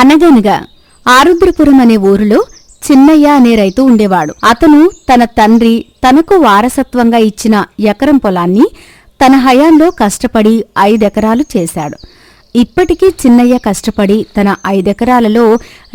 అనగనగా ఆరుద్రపురం అనే ఊరిలో చిన్నయ్య అనే రైతు ఉండేవాడు. అతను తన తండ్రి తనకు వారసత్వంగా ఇచ్చిన ఎకరం పొలాన్ని తన హయాంలో కష్టపడి ఐదెకరాలు చేశాడు. ఇప్పటికీ చిన్నయ్య కష్టపడి తన ఐదెకరాలలో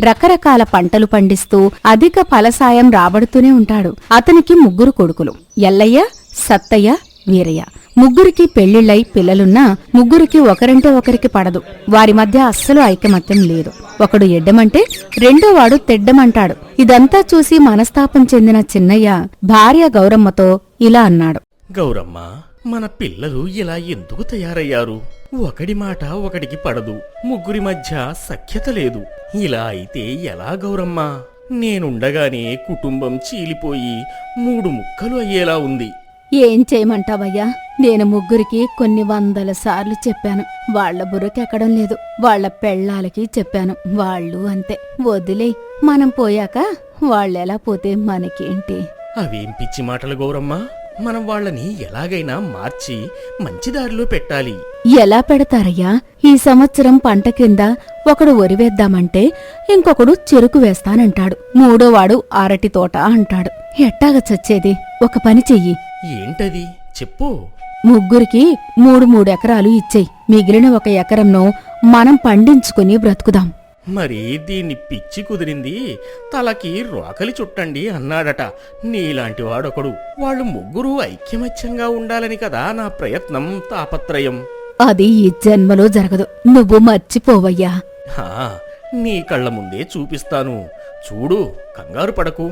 రకరకాల పంటలు పండిస్తూ అధిక ఫలసాయం రాబడుతూనే ఉంటాడు. అతనికి ముగ్గురు కొడుకులు ఎల్లయ్య సత్తయ్య వీరయ్య. ముగ్గురికి పెళ్ళిళ్ళై పిల్లలున్నా ముగ్గురికి ఒకరంటే ఒకరికి పడదు. వారి మధ్య అస్సలు ఐకమత్యం లేదు. ఒకడు ఎడ్డమంటే రెండోవాడు తెడ్డమంటాడు. ఇదంతా చూసి మనస్తాపం చెందిన చిన్నయ్య భార్య గౌరమ్మతో ఇలా అన్నాడు. గౌరమ్మ మన పిల్లలు ఇలా ఎందుకు తయారయ్యారు? ఒకడి మాట ఒకడికి పడదు. ముగ్గురి మధ్య సఖ్యత లేదు. ఇలా అయితే ఎలా గౌరమ్మ? నేనుండగానే కుటుంబం చీలిపోయి మూడు ముక్కలు అయ్యేలా ఉంది. ఏం చేయమంటావయ్యా? నేను ముగ్గురికి కొన్ని వందల సార్లు చెప్పాను. వాళ్ళ బుర్రకెక్కడం లేదు. వాళ్ళ పెళ్ళాలకి చెప్పాను. వాళ్ళు అంతే. వదిలే. మనం పోయాక వాళ్ళెలా పోతే మనకేంటి? అవేం పిచ్చి మాటలు గౌరమ్మ? మనం వాళ్ళని ఎలాగైనా మార్చి మంచి దారిలో పెట్టాలి. ఎలా పెడతారయ్యా? ఈ సంవత్సరం పంట కింద ఒకడు వరి వేద్దామంటే ఇంకొకడు చెరుకు వేస్తానంటాడు. మూడోవాడు అరటి తోట అంటాడు. ఎట్టాగ చచ్చేది? ఒక పని చెయ్యి. ఏంటది? చెప్పు. ముగ్గురికి మూడు మూడెకరాలు ఇచ్చేయి. మిగిలిన ఒక ఎకరంను మనం పండించుకుని బ్రతుకుదాం. మరి దీన్ని పిచ్చి కుదిరింది. తలకి రోకలి చుట్టండి అన్నాడట. నీలాంటి వాడొకడు. వాళ్ళు ముగ్గురు ఐక్యమత్యంగా ఉండాలని కదా నా ప్రయత్నం తాపత్రయం. అది ఈ జన్మలో జరగదు. నువ్వు మర్చిపోవయ్యా. హా నీ కళ్ళ ముందే చూపిస్తాను. చూడు కంగారు పడకు.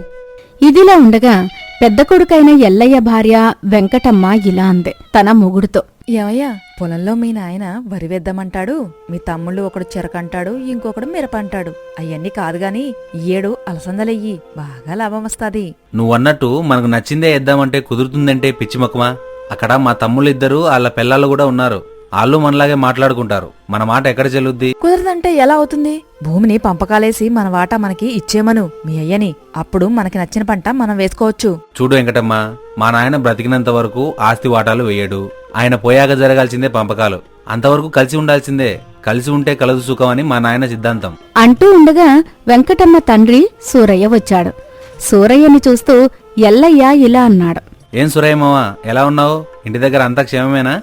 ఇదిలా ఉండగా పెద్ద కొడుకైన ఎల్లయ్య భార్య వెంకటమ్మ ఇలా అంది. తన మొగుడుతో ఏమయ్యా పొలంలో మీ నాయన వరి వేద్దామంటాడు మీ తమ్ముళ్ళు ఒకడు చెరకంటాడు ఇంకొకడు మిరపంటాడు. అయ్యన్నీ కాదు గాని ఈ ఏడు అలసందలెయ్యి బాగా లాభం వస్తాది. నువ్వన్నట్టు మనకు నచ్చిందే ఇద్దామంటే కుదురుతుందంటే పిచ్చి మొక్కమా అక్కడ మా తమ్ముళ్ళిద్దరూ వాళ్ళ పిల్లలు కూడా ఉన్నారు. వాళ్ళు మనలాగే మాట్లాడుకుంటారు. మన మాట ఎక్కడ చెల్లుద్ది? కుదరదంటే ఎలా అవుతుంది? భూమిని పంపకాలేసి మన వాటా మనకి ఇచ్చేమను మీ అయ్యని. అప్పుడు మనకి నచ్చిన పంట మనం వేసుకోవచ్చు. చూడు వెంకటమ్మ మా నాయన బ్రతికినంత వరకు ఆస్తి వాటాలు వేయడు. ఆయన పోయాక జరగాల్సిందే పంపకాలు. అంతవరకు కలిసి ఉండాల్సిందే. కలిసి ఉంటే కలదు సుఖం అని మా నాయన సిద్ధాంతం. అంటూ ఉండగా వెంకటమ్మ తండ్రి సూరయ్య వచ్చాడు. సూరయ్యని చూస్తూ ఎల్లయ్య ఇలా అన్నాడు. ఏం సురయ్యమ్మవ ఎలా ఉన్నావు? ఇంటి దగ్గర అంతా క్షేమమేనా?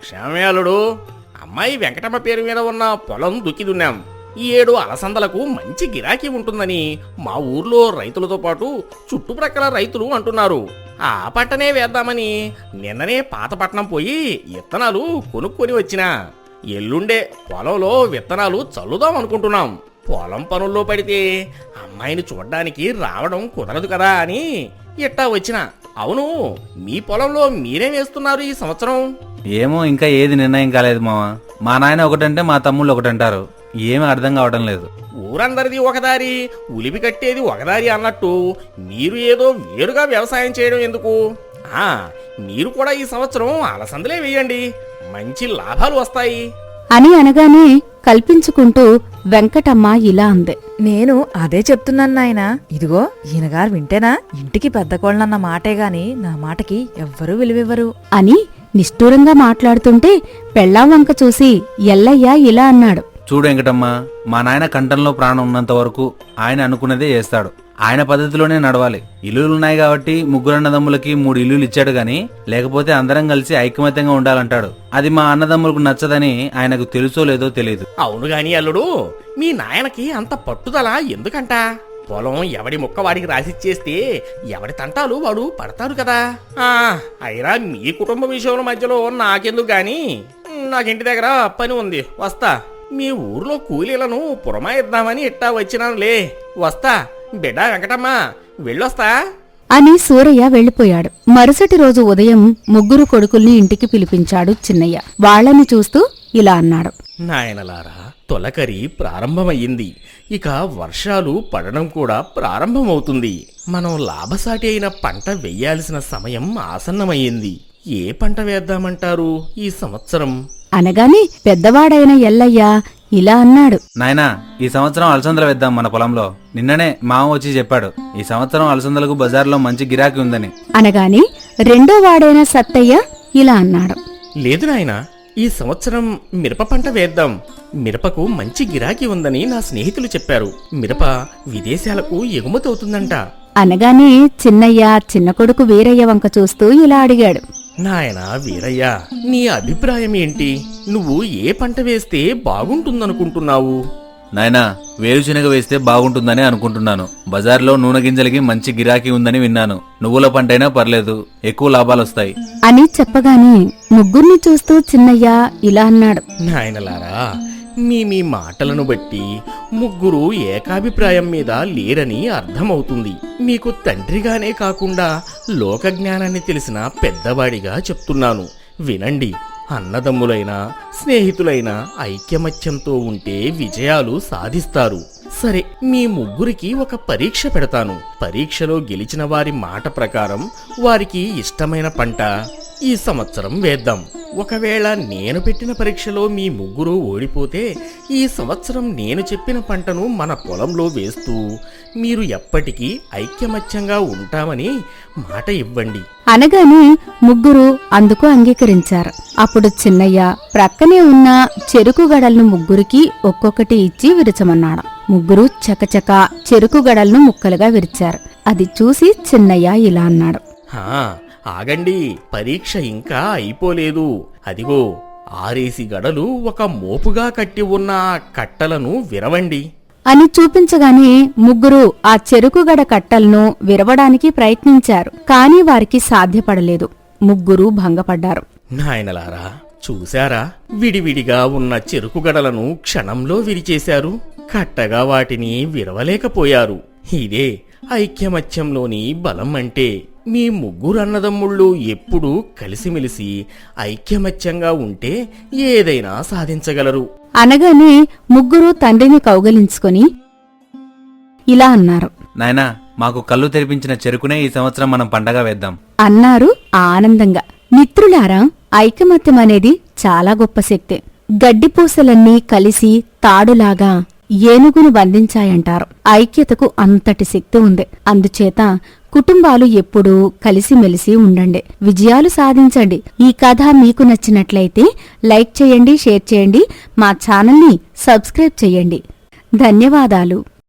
క్షమయాలుడు అమ్మాయి వెంకటమ్మ పేరు మీద ఉన్న పొలం దుక్కి దున్నాం. ఈ ఏడు అలసందలకు మంచి గిరాకీ ఉంటుందని మా ఊర్లో రైతులతో పాటు చుట్టుప్రక్కల రైతులు అంటున్నారు. ఆ పట్టనే వేద్దామని నిన్ననే పాతపట్నం పోయి విత్తనాలు కొనుక్కొని వచ్చిన. ఎల్లుండే పొలంలో విత్తనాలు చల్లుదాం అనుకుంటున్నాం. పొలం పనుల్లో పడితే అమ్మాయిని చూడ్డానికి రావడం కుదరదు కదా అని ఇట్టా వచ్చిన. అవును మీ పొలంలో మీరేం వేస్తున్నారు ఈ సంవత్సరం. ఏమో ఇంకా ఏది నిర్ణయం కాలేదు మావ. మా నాయన ఒకటంటే మా తమ్ముళ్ళు ఒకటంటారు. ఏమీ అర్థం కావడం లేదు. ఊరందరిది ఒకదారి ఉలిపి కట్టేది ఒకదారి అన్నట్టు మీరు ఏదో వేరుగా వ్యవసాయం చేయడం ఎందుకు? ఆ మీరు కూడా ఈ సంవత్సరం అలసందలే వేయండి. మంచి లాభాలు వస్తాయి. అని అనగానే కల్పించుకుంటూ వెంకటమ్మ ఇలా అంది. నేను అదే చెప్తున్నాను నాయనా. ఇదిగో ఈయనగారు వింటేనా? ఇంటికి పెద్ద కోళ్ళన్న మాటే గాని నా మాటకి ఎవ్వరూ విలువివ్వరు. అని నిష్ఠూరంగా మాట్లాడుతుంటే పెళ్ళాం వంక చూసి ఎల్లయ్య ఇలా అన్నాడు. చూడు వెంకటమ్మ మా నాయన కంఠంలో ప్రాణం ఉన్నంత వరకు ఆయన అనుకున్నదే చేస్తాడు. ఆయన పద్ధతిలోనే నడవాలి. ఇల్లులు ఉన్నాయి కాబట్టి ముగ్గురు అన్నదమ్ములకి మూడు ఇల్లులు ఇచ్చాడు గాని లేకపోతే అందరం కలిసి ఐకమత్యంగా ఉండాలంటాడు. అది మా అన్నదమ్ములకు నచ్చదని ఆయనకు తెలుసో లేదో తెలియదు అవును గాని అల్లుడు మీ నాయనకి అంత పట్టుదల ఎందుకంట? పొలం ఎవడి ముక్క వాడికి రాసిచ్చేస్తే ఎవడి తంటాలు వాడు పడతారు కదా? అయినా మీ కుటుంబ విషయంలో మధ్యలో నాకెందుకు గాని? నాకింటి దగ్గర పని ఉంది వస్తా. మీ ఊర్లో కూలీలను పురమాయిద్దామని ఇట్టా వచ్చినానులే. వస్తా. బిడ్డ వెంకటమ్మ వెళ్ళొస్తా. అని సూరయ్య వెళ్ళిపోయాడు. మరుసటి రోజు ఉదయం ముగ్గురు కొడుకుల్ని ఇంటికి పిలిపించాడు చిన్నయ్య. వాళ్ళని చూస్తూ ఇలా అన్నాడు. నాయనలారా తొలకరి ప్రారంభమయ్యింది. ఇక వర్షాలు పడడం కూడా ప్రారంభమవుతుంది. మనం లాభసాటి అయిన పంట వెయ్యాల్సిన సమయం ఆసన్నమయ్యింది. ఏ పంట వేద్దామంటారు ఈ సంవత్సరం? అనగానే పెద్దవాడైన ఎల్లయ్య ఇలా అన్నాడు. నాయనా ఈ సంవత్సరం అలసందలు వేద్దాం మన పొలంలో. నిన్ననే మామ వచ్చి చెప్పాడు ఈ సంవత్సరం అలసందలకు బజార్లో మంచి గిరాకీ ఉందని. అనగానే రెండో వాడైన సత్తయ్య ఇలా అన్నాడు. లేదు నాయనా ఈ సంవత్సరం మిరప పంట వేద్దాం. మిరపకు మంచి గిరాకీ ఉందని నా స్నేహితులు చెప్పారు. మిరప విదేశాలకు ఎగుమతి అవుతుందంట. అనగానే చిన్నయ్య చిన్న కొడుకు వీరయ్య వంక చూస్తూ ఇలా అడిగాడు. నాయనా వీరయ్య నీ అభిప్రాయం ఏంటి? నువ్వు ఏ పంట వేస్తే బాగుంటుందనుకుంటున్నావు? నాయనా వేరుశనగ వేస్తే బాగుంటుందని అనుకుంటున్నాను. బజార్లో నూనె గింజలకి మంచి గిరాకీ ఉందని విన్నాను. నువ్వుల పంటైనా పర్లేదు ఎక్కువ లాభాలొస్తాయి. అని చెప్పగానే ముగ్గుర్ని చూస్తూ చిన్నయ్య ఇలా అన్నాడు. నాయనలారా మీ మీ మాటలను బట్టి ముగ్గురు ఏకాభిప్రాయం మీద లేరని అర్థమవుతుంది. మీకు తండ్రిగానే కాకుండా లోక జ్ఞానాన్ని తెలిసిన పెద్దవాడిగా చెప్తున్నాను. వినండి అన్నదమ్ములైనా స్నేహితులైనా ఐక్యమత్యంతో ఉంటే విజయాలు సాధిస్తారు. సరే మీ ముగ్గురికి ఒక పరీక్ష పెడతాను. పరీక్షలో గెలిచిన వారి మాట ప్రకారం వారికి ఇష్టమైన పంట ఈ సంవత్సరం వేద్దాం. ఒకవేళ నేను పెట్టిన పరీక్షలో మీ ముగ్గురు ఓడిపోతే ఈ సంవత్సరం నేను చెప్పిన పంటను మన పొలంలో వేస్తూ మీరు ఎప్పటికీ ఐక్యమత్యంగా ఉంటామని మాట ఇవ్వండి. అనగానే ముగ్గురు అందుకు అంగీకరించారు. అప్పుడు చిన్నయ్య ప్రక్కనే ఉన్న చెరుకు గడలను ముగ్గురికి ఒక్కొక్కటి ఇచ్చి విరచమన్నాడు. ముగ్గురు చకచక చెరుకు గడలను ముక్కలుగా విరిచారు. అది చూసి చిన్నయ్య ఇలా అన్నాడు. ఆగండి పరీక్ష ఇంకా అయిపోలేదు. అదిగో ఆరేసి గడలు ఒక మోపుగా కట్టి ఉన్న కట్టలను విరవండి. అని చూపించగానే ముగ్గురు ఆ చెరుకుగడ కట్టలను విరవడానికి ప్రయత్నించారు. కాని వారికి సాధ్యపడలేదు. ముగ్గురు భంగపడ్డారు. నాయనలారా చూశారా? విడివిడిగా ఉన్న చెరుకు గడలను క్షణంలో విరిచేశారు. కట్టగా వాటిని విరవలేకపోయారు. ఇదే ఐక్యమత్యంలోని బలం అంటే. మీ ముగ్గురు అన్నదమ్ముళ్ళు ఎప్పుడూ కలిసిమెలిసి ఐక్యమత్యంగా ఉంటే ఏదైనా సాధించగలరు. అనగానే ముగ్గురు తండ్రిని కౌగలించుకొని ఇలా అన్నారు. నాయనా మాకు కళ్ళు తెరిపించిన చెరుకునే ఈ సంవత్సరం మనం పండగ వేద్దాం. అన్నారు ఆనందంగా. మిత్రులారా ఐకమత్యం అనేది చాలా గొప్ప శక్తి. గడ్డిపూసలన్నీ కలిసి తాడులాగా ఏనుగును బంధించాయంటారు. ఐక్యతకు అంతటి శక్తి ఉంది. అందుచేత కుటుంబాలు ఎప్పుడూ కలిసిమెలిసి ఉండండి. విజయాలు సాధించండి. ఈ కథ మీకు నచ్చినట్లయితే లైక్ చేయండి షేర్ చేయండి మా ఛానల్ని సబ్స్క్రైబ్ చేయండి. ధన్యవాదాలు.